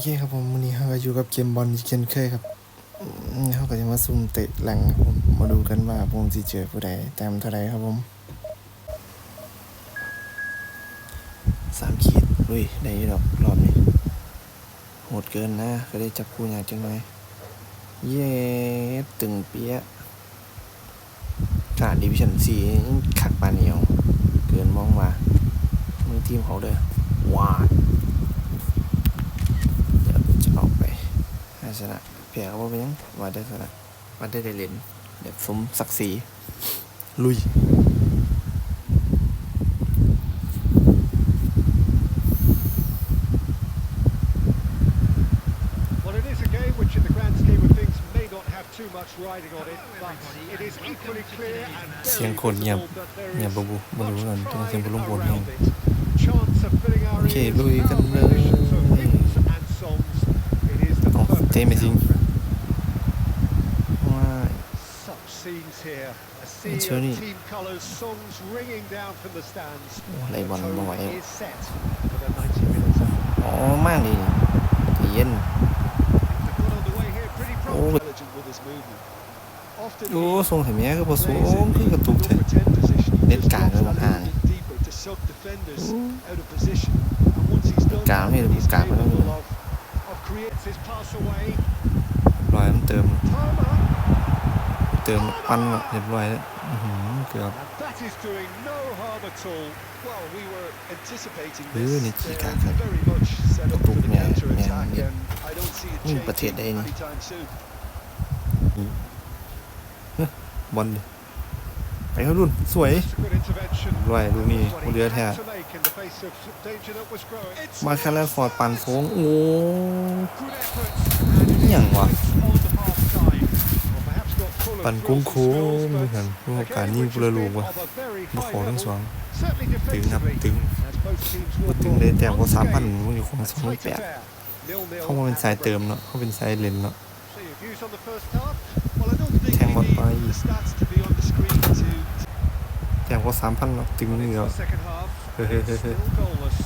อเคครับผมวันนี้เราก็อยู่กับเกมบอลเช่นเคยครับเราก็จะมาซุ่มเตะหล่งครับผมมาดูกันว่าผมจะเจอผู้ใดแต้มเท่าไรครับผมสามขีดอุ้ยได้ดอกรอบนี้โหดเกินนะ ก็ได้จับคู่ยากจังเลยเย้ตึงเปี้ยะขาดดิวิชั่นสี่ขักปานเหนียว เกินมองมามือทีมเขาเด้อว้าด เดี๋ยวจะออกไปหา ชนะเพียว่าเป็นหยังว่าได้ชนะว่าได้ได้เล่นเดี๋ยวสมศักดิ์ศรีลุย Well, it is a game which, in the grand scheme of things, may not have too much riding on it, but it is equally clear and เสียง very คนเงียบ visible that there เงียบ is บ่บุบ่รู้กันต้องเสียงบ่ลงบน around เอง it. Chants of filling our โอเค ears, ลุยกันเลย variations of hymns and songs. It is the เอา perfect เต้ ไม่จริง soundtrack. ว่า Such scenes here. A sea It's of really- team colours, songs ringing down from the stands. โอ้อะไรบอล The บ่ไหว tone is set for the 90 minutes. อ๋อมากเลยนี่ใจเย็น They've got underway here pretty Oh, prompt. but- Intelligent with his movement. Often โอ้ he ทรงเห็นไหมคือบ่สูง plays in คือกระตุก the แท้ number 10 position. He Net just card drops ở that mặt little hàng. bit deeper to sub defenders Ooh. out of position. And once he's done card that, này then là he's card mà nó capable nhiều. of, of creates his pass away. รอยมันเติม Toma, เติมปั้นละเรียบร้อยแล้วอื้อหือเกือบ and that is doing no harm at all. Well, we were anticipating Ừ, this. nè, chỉ cả They're thật. very much set up for the Tục nè, counter nè, attack, nè. and I don't see it Ừ, bật thiệt changing đây nè. anytime soon. บอลดิไป ครับรุ่นสวยรวยลูกนี้โอเดือแท้มาแค่แรกฟอร์ดปั่นโค้งโอ้ยอย่างวะปั่นโค้งโค้งเหมือนกันโอกาสยิงกุลลูกวะมาขอทั้งสองตึงครับถึงมาตึงเลยแต่ว่าสามพันมันอยู่ของสองแปดเขามาเป็นสายเติมเนาะเขาเป็นสายเลนเนาะ So your views on the first half? Well, I don't think Thang we một need bài. the stats to be on the screen to แต่ว่าสามพันเนาะตึง Well, นี่ into เนาะ the second half. Hey, hey, hey, It's hey. still goalless.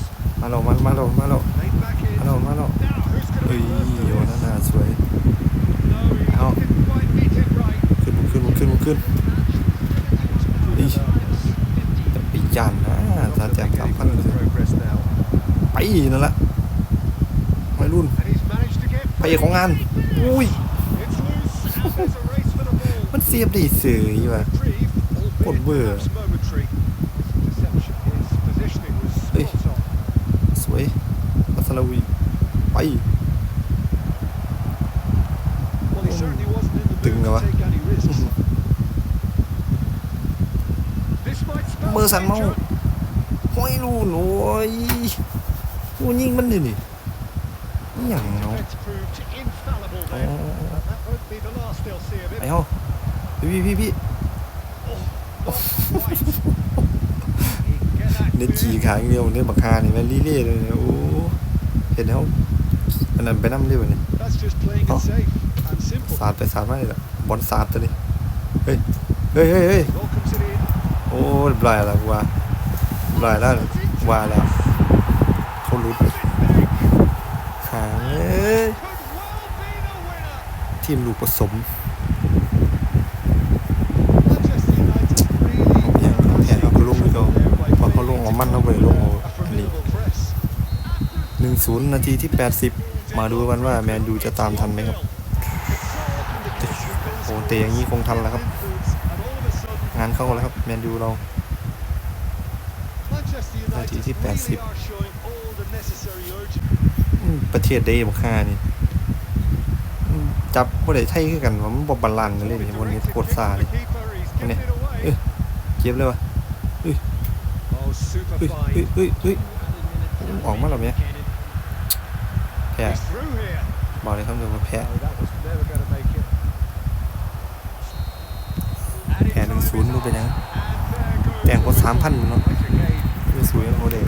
มาแล้วมามาแล้วมาแล้ว Laid back in. มาแล้วมาแล้ว Now, who's going to เฮ้ย be first to โอ้ this? นั่นน่าสวย No, he Out. didn't quite beat it right. ขึ้นบุกขึ้นบุกขึ้นบุกขึ้นเฮ้ยจะไปยันนะถ้าแจมสามพัน progress now. ไปนั่นละไม่รุ่น And he's managed to get ไปของงานอุ้ย มันเสียบดีสื่อยว่ะกดเบื่อเฮ้ยสวยมาสลาวีไปตึงไงวะเมอร์สันเมาห้อยรูหน่อยกูยิ่งมันดินี่อย่างเนา Defence proved infallible อ๋อ there. And that won't be the last they'll see of ไป him. เฮาพี่พี่พี่ Not quite. He can get that เน็ตขี่ clear. ขางเดียวเนี่ยบักฮานี่แม่นลีเล่เลยเนี่ยโอ้เห็นแล้วอันนั้นไปน้ำเรียบเนี่ย That's just playing it Oh. safe and simple. สาดไปสาดมาเลยละบอลสาดตัวนี้เฮ้ยเฮ้ยเฮ้ยเฮ้ย Welcomes it in. โอ้เรียบร้อยแล้วกูว่าเรียบร้อยแล้วว่าแล้วเขาหลุดหางเอ้ย Could well be the winner. ทีมลูกผสม Manchester United really เนี่ย were แพ้เขาลงไป massive เขา there by พอเขาลง playing เอามัน into เอาไปลงเอา a อันนี้ formidable press. หนึ่งศูนย์นาทีที่แปดสิบมาดูกันว่าแมนยูจะตามทันไหมครับโอ้เตะอย่างนี้คงทันแล้วครับ งานเข้าแล้วครับแมนยูเรานาทีที่ 80อืมประเทศได้บักฮานี่อืม จับบ่ได้ไทยคือกันว่ามันบ่บาลานซ์กันเลยนี่วันนี้โคตรซาเลยเนี่ยเอ้ยเจ็บเลยวะเฮ้ยเฮ้ยเฮ้ยเฮ้ยเฮ้ยออกมาแล้วเนี่ยแพ้บอกเลยครับเดี๋ยวว่าแพ้แพ้หนึ่งศูนย์รู้เป็นยังแต่งก็สามพันเนาะไม่สวยโคตรเลย